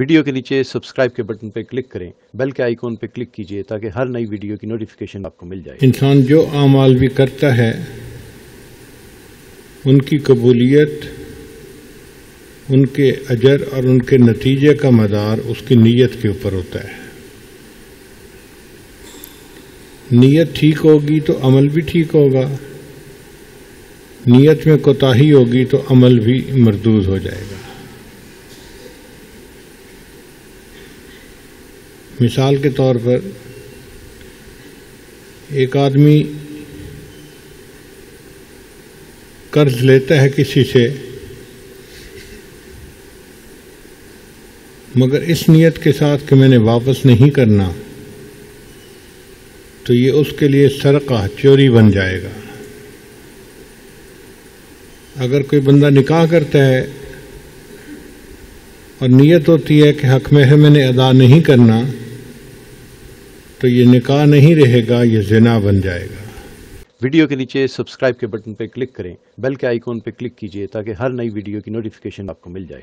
Video کے نیچے subscribe کے بٹن پہ کلک کریں، بیل کے آئیکن پہ کلک کیجیے تاکہ ہر نئی ویڈیو کی نوٹیفیکیشن آپ کو مل جائے۔ انسان جو اعمال بھی کرتا ہے، ان کی قبولیت، ان کے اجر اور ان کے نتیجے کا مدار اس کی نیت کے اوپر ہوتا ہے۔ نیت ٹھیک ہوگی تو عمل بھی ٹھیک ہوگا۔ نیت میں کوتاہی ہوگی تو عمل بھی مردود ہو جائے گا۔ مثال کے طور پر ایک آدمی قرض لیتا ہے کسی سے، مگر اس نیت کے ساتھ کہ میں نے واپس نہیں کرنا، تو یہ اس کے لیے سرقہ، چوری بن جائے گا۔ اگر کوئی بندہ نکاح کرتا ہے اور نیت ہوتی ہے کہ حق میں ہے، میں نے ادا نہیں کرنا تو یہ نکاح نہیں رہے گا، یہ زنا بن جائے گا۔ ویڈیو کے نیچے سبسکرائب کے بٹن پہ کلک کریں، بیل کے آئیکن پہ کلک کیجیے تاکہ ہر نئی ویڈیو کی نوٹیفیکیشن آپ کو مل جائے۔